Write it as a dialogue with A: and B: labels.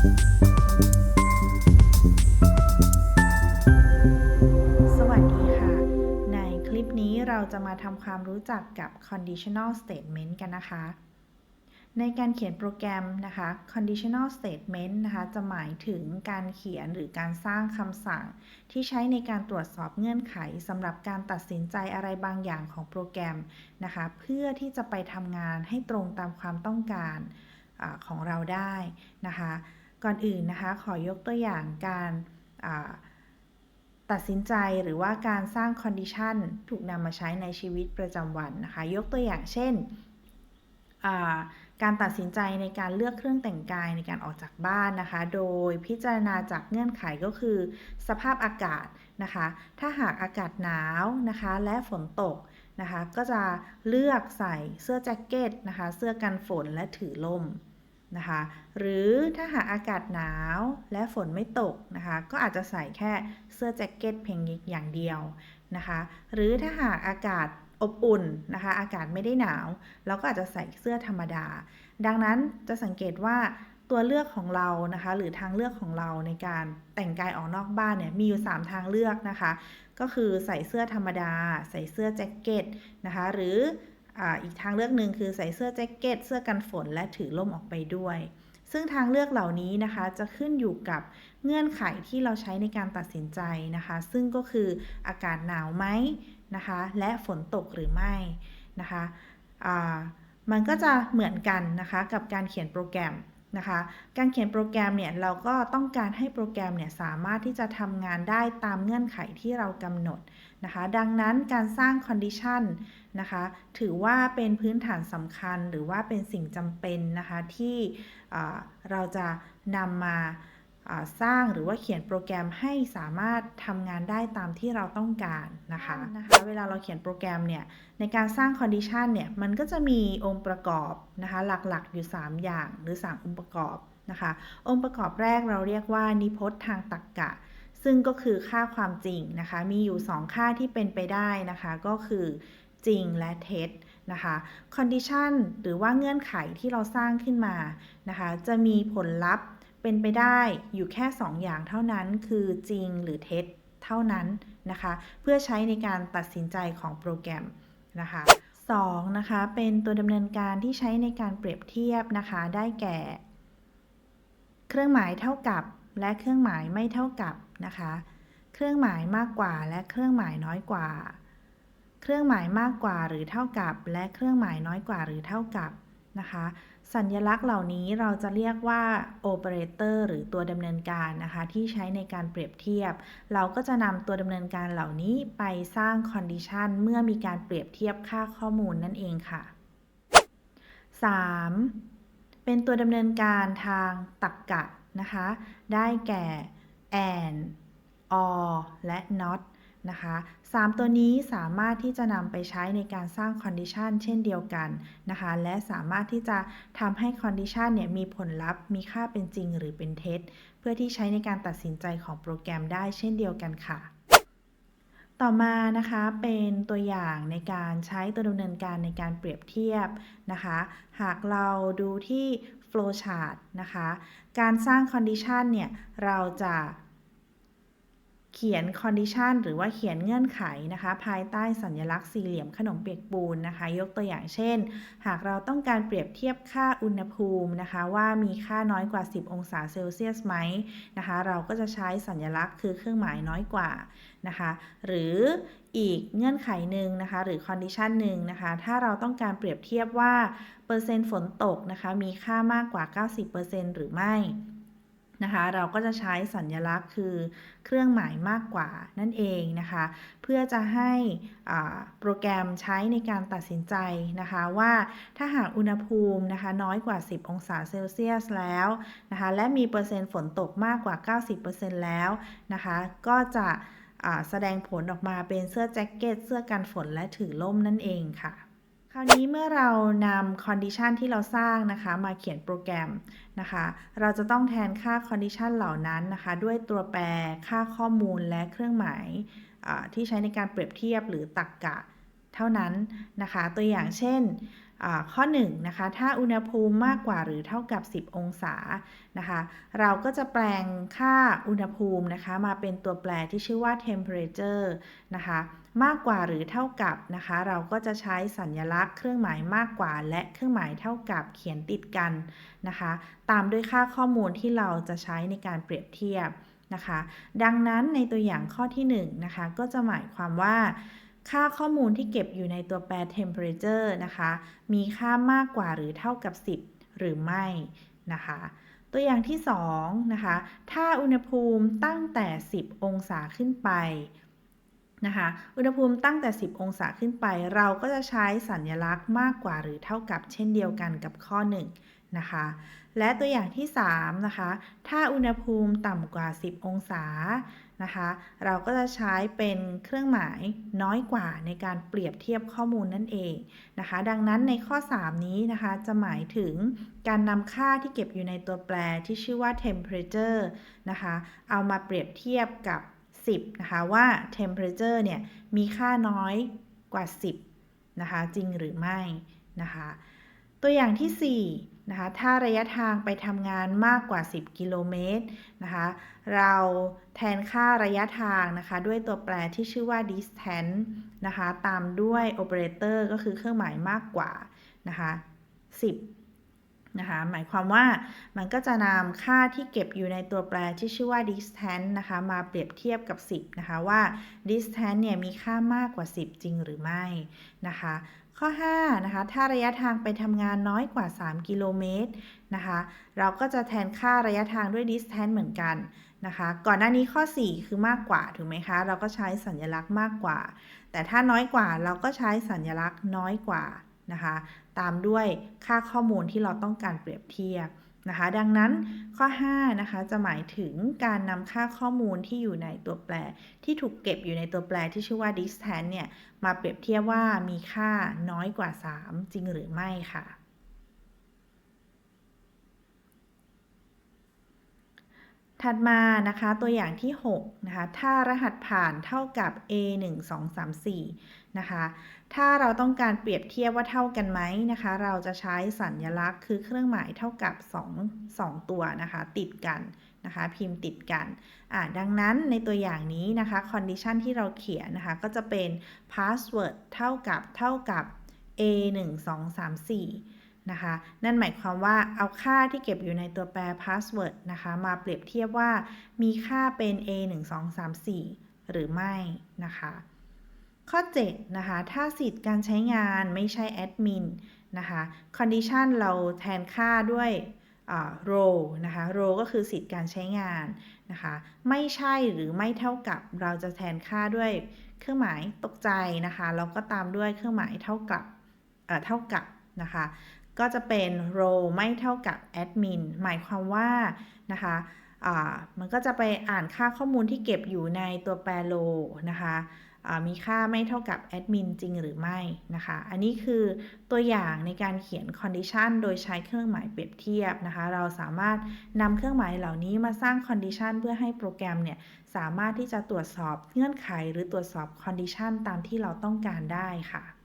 A: สวัสดีค่ะ ในคลิปนี้เราจะมาทำความรู้จักกับ conditional statement กันนะคะ ในการเขียนโปรแกรมนะคะ conditional statement นะคะจะหมายถึงการเขียนหรือการสร้างคำสั่ง ที่ใช้ในการตรวจสอบเงื่อนไขสำหรับการตัดสินใจอะไรบางอย่างของโปรแกรมนะคะ เพื่อที่จะไปทำงานให้ตรงตามความต้องการอของเราได้นะคะ ก่อนอื่นนะคะขอยกตัวอย่างการตัดสินใจหรือว่าการสร้าง condition ถูกนำมาใช้ในชีวิตประจำวันนะคะ ยกตัวอย่างเช่น การตัดสินใจในการเลือกเครื่องแต่งกายในการออกจากบ้านนะคะ โดยพิจารณาจากเงื่อนไขก็คือ สภาพอากาศนะคะ ถ้าหากอากาศหนาวนะคะและฝนตกนะคะ ก็จะเลือกใส่เสื้อแจ็คเก็ตนะคะ เสื้อกันฝนและถือลม นะคะ หรือถ้าหากอากาศหนาวและฝนไม่ตกนะคะ ก็อาจจะใส่แค่เสื้อแจ็คเก็ตเพียงอย่างเดียวนะคะ หรือถ้าหากอากาศอบอุ่นนะคะ อากาศไม่ได้หนาว เราก็อาจจะใส่เสื้อธรรมดา ดังนั้นจะสังเกตว่าตัวเลือกของเรานะคะ หรือทางเลือกของเราในการแต่งกายออกนอกบ้านเนี่ยมีอยู่ 3 ทางเลือกนะคะ ก็คือใส่เสื้อธรรมดา ใส่เสื้อแจ็คเก็ตนะคะ หรือ อีกทางเลือกหนึ่งคือใส่เสื้อแจ็คเก็ต เสื้อกันฝนและถือล่มออกไปด้วย ซึ่งทางเลือกเหล่านี้นะคะจะขึ้นอยู่กับเงื่อนไขที่เราใช้ในการตัดสินใจนะคะ ซึ่งก็คืออากาศหนาวไหมนะคะ และฝนตกหรือไม่นะคะมันก็จะเหมือนกันนะคะกับการเขียนโปรแกรมนะคะ การเขียนโปรแกรมเนี่ยเราก็ต้องการให้โปรแกรมเนี่ยสามารถที่จะทำงานได้ตามเงื่อนไขที่เรากำหนดนะคะ ดังนั้นการสร้าง condition นะคะ ถือว่าเป็นพื้นฐานสำคัญหรือว่าเป็นสิ่งจำเป็นนะคะ ที่อ่าเราจะนำมาอ่าสร้างหรือว่าเขียนโปรแกรมให้สามารถทำงานได้ตามที่เราต้องการนะคะนะคะเวลาเราเขียนโปรแกรมเนี่ยในการสร้าง condition เนี่ยมันก็จะมีองค์ประกอบนะคะหลักๆอยู่ 3 อย่างหรือ 3 องค์ประกอบนะคะองค์ประกอบแรกเราเรียกว่านิพจน์ทางตรรกะซึ่งก็คือค่าความจริงนะคะมีอยู่ 2 ค่าที่เป็นไปได้นะคะก็คือ จริงและเท็จนะคะ condition หรือว่าเงื่อนไขที่เราสร้างขึ้นมานะคะจะมีผลลัพธ์เป็นไปได้อยู่แค่ 2 อย่างเท่านั้นคือจริงหรือเท็จเท่านั้นนะคะเพื่อใช้ในการตัดสินใจของโปรแกรมนะคะ2นะคะเป็นตัวดำเนินการที่ใช้ในการเปรียบเทียบนะคะได้แก่ เครื่องหมายเท่ากับและเครื่องหมายไม่เท่ากับนะคะ เครื่องหมายมากกว่าและเครื่องหมายน้อยกว่า เครื่องหมายมากกว่าหรือเท่ากับ และเครื่องหมายน้อยกว่าหรือเท่ากับนะคะ สัญลักษณ์เหล่านี้เราจะเรียกว่าโอเปอเรเตอร์หรือตัวดำเนินการนะคะ ที่ใช้ในการเปรียบเทียบ เราก็จะนำตัวดำเนินการเหล่านี้ไปสร้างคอนดิชันเมื่อมีการเปรียบเทียบค่าข้อมูลนั่นเองค่ะ 3. เป็นตัวดำเนินการทางตรรกะนะคะ ได้แก่ and or และ not นะคะ3ตัวนี้สามารถที่จะนำไปใช้ในการสร้าง condition เช่นเดียวกันนะคะและสามารถที่จะทำให้ condition เนี่ยมีผลลัพธ์มีค่าเป็นจริงหรือเป็นเท็จ เพื่อที่ใช้ในการตัดสินใจของโปรแกรมได้เช่นเดียวกันค่ะ ต่อมานะคะเป็นตัวอย่างในการใช้ตัวดำเนินการในการเปรียบเทียบนะคะ หากเราดูที่ flow chart นะคะ การสร้าง condition เนี่ยเราจะ ขียน condition หรือว่าเขียนเงื่อนไขนะคะ ภายใต้สัญลักษณ์สี่เหลี่ยมขนมเปียกปูนนะคะ ยกตัวอย่างเช่น หากเราต้องการเปรียบเทียบค่าอุณหภูมินะคะ ว่ามีค่าน้อยกว่า 10 องศาเซลเซียสไหมนะคะ เราก็จะใช้สัญลักษณ์คือเครื่องหมายน้อยกว่านะคะ หรืออีกเงื่อนไขหนึ่งนะคะ หรือ condition หนึ่งนะคะ ถ้าเราต้องการเปรียบเทียบว่าเปอร์เซ็นต์ฝนตกนะคะ มีค่ามากกว่า 90%หรือไม่ นะคะ เราก็จะใช้สัญลักษณ์คือเครื่องหมายมากกว่านั่นเองนะคะ เพื่อจะให้โปรแกรมใช้ในการตัดสินใจนะคะว่าถ้าหากอุณหภูมินะคะน้อยกว่า 10 องศาเซลเซียสแล้วนะคะและมีเปอร์เซ็นต์ฝนตกมากกว่า 90%แล้วนะคะก็จะแสดงผลออกมาเป็นเสื้อแจ็คเก็ต เสื้อกันฝนและถือล่มนั่นเองค่ะ คราวนี้เมื่อเรานำ condition ที่เราสร้างนะคะมาเขียนโปรแกรมนะคะ เราจะต้องแทนค่า condition เหล่านั้นนะคะ ด้วยตัวแปรค่าข้อมูลและเครื่องหมายที่ใช้ในการเปรียบเทียบหรือตรรกกะเท่านั้นนะคะ ตัวอย่างเช่นข้อ1นะคะ ถ้าอุณหภูมิมากกว่าหรือเท่ากับ 10 องศานะคะ เราก็จะแปลงค่าอุณหภูมินะคะ มาเป็นตัวแปรที่ชื่อว่า temperature นะคะ มากกว่าหรือเท่ากับนะคะ เราก็จะใช้สัญลักษณ์เครื่องหมายมากกว่า และเครื่องหมายเท่ากับเขียนติดกันนะคะ ตามด้วยค่าข้อมูลที่เราจะใช้ในการเปรียบเทียบนะคะ ดังนั้นในตัวอย่างข้อที่1นนะคะก็จะหมายความว่า ค่าข้อมูลที่เก็บอยู่ในตัวแปร temperature นะคะ มีค่ามากกว่าหรือเท่ากับ 10 หรือไม่นะคะตัวอย่างที่2นะคะ ถ้าอุณหภูมิตั้งแต่ 10 องศาขึ้นไป นะคะ อุณหภูมิตั้งแต่ 10 องศาขึ้นไป เราก็จะใช้สัญลักษณ์มากกว่าหรือเท่ากับเช่นเดียวกันกับข้อ 1 นะคะ และตัวอย่างที่ 3 นะคะ ถ้าอุณหภูมิต่ำกว่า 10 องศานะคะ เราก็จะใช้เป็นเครื่องหมายน้อยกว่าในการเปรียบเทียบข้อมูลนั่นเองนะคะ ดังนั้นในข้อ 3 นี้นะคะจะหมายถึงการนำค่าที่เก็บอยู่ในตัวแปรที่ชื่อว่า temperature นะคะ เอามาเปรียบเทียบกับ 10 นะคะ ว่า temperature เนี่ยมีค่าน้อยกว่า 10 นะคะ จริงหรือไม่นะคะ ตัวอย่างที่ 4 นะคะ ถ้าระยะทางไปทำงานมากกว่า 10 กิโลเมตรนะคะ เราแทนค่าระยะทางนะคะ ด้วยตัวแปรที่ชื่อว่า distance นะคะ ตามด้วย operator ก็คือเครื่องหมายมากกว่านะคะ 10 นะคะ หมายความว่ามันก็จะนำค่าที่เก็บอยู่ในตัวแปรที่ชื่อว่า distance นะคะ มาเปรียบเทียบกับ 10 นะคะว่า distance เนี่ยมีค่ามากกว่า 10 จริงหรือไม่นะคะ ข้อ5นะคะ ถ้าระยะทางไปทำงานน้อยกว่า 3 กิโลเมตรนะคะ เราก็จะแทนค่าระยะทางด้วย distance เหมือนกันนะคะ ก่อนหน้านี้ข้อ 4 คือมากกว่าถูกไหมคะ เราก็ใช้สัญลักษณ์มากกว่า แต่ถ้าน้อยกว่าเราก็ใช้สัญลักษณ์น้อยกว่า นะคะ ตามด้วยค่าข้อมูลที่เราต้องการเปรียบเทียบนะคะ ดังนั้นข้อ5นะคะจะหมายถึงการนำค่าข้อมูลที่อยู่ในตัวแปร ที่ถูกเก็บอยู่ในตัวแปรที่ชื่อว่า distance เนี่ยมาเปรียบเทียบว่ามีค่าน้อยกว่า 3 จริงหรือไม่ค่ะ ถัดมานะคะตัวอย่างที่ 6 นะคะ ถ้ารหัสผ่านเท่ากับ a 1 2 3 4นะคะ ถ้าเราต้องการเปรียบเทียบว่าเท่ากันไหมนะคะ เราจะใช้สัญลักษณ์คือเครื่องหมายเท่ากับ 2 2 ตัวนะคะ ติดกันนะคะ พิมพ์ติดกันอ่าดังนั้นในตัวอย่างนี้นะคะ condition ที่เราเขียนนะคะ ก็จะเป็น password เท่ากับเท่ากับ a 1 2 3 4 นะคะ นั่นหมายความว่าเอาค่าที่เก็บอยู่ในตัวแปร password นะคะ มาเปรียบเทียบว่ามีค่าเป็น a 1 2 3 4 หรือไม่นะคะ ข้อ 7 นะคะ ถ้าสิทธิ์การใช้งานไม่ใช่แอดมินนะคะ condition เราแทนค่าด้วย role นะคะ role ก็คือสิทธิ์การใช้งานนะคะ ไม่ใช่หรือไม่เท่ากับเราจะแทนค่าด้วยเครื่องหมายตกใจนะคะ แล้วก็ตามด้วยเครื่องหมายเท่ากับเท่ากับนะคะ ก็จะเป็น role ไม่เท่ากับ admin หมายความว่านะคะมันก็จะไปอ่านค่าข้อมูลที่เก็บอยู่ในตัวแปร row นะคะมีค่าไม่เท่ากับแอดมินจริงหรือไม่นะคะ อันนี้คือตัวอย่างในการเขียน condition โดยใช้เครื่องหมายเปรียบเทียบนะคะ เราสามารถนำเครื่องหมายเหล่านี้มาสร้าง condition เพื่อให้โปรแกรมเนี่ยสามารถที่จะตรวจสอบเงื่อนไขหรือตรวจสอบ condition ตามที่เราต้องการได้ค่ะ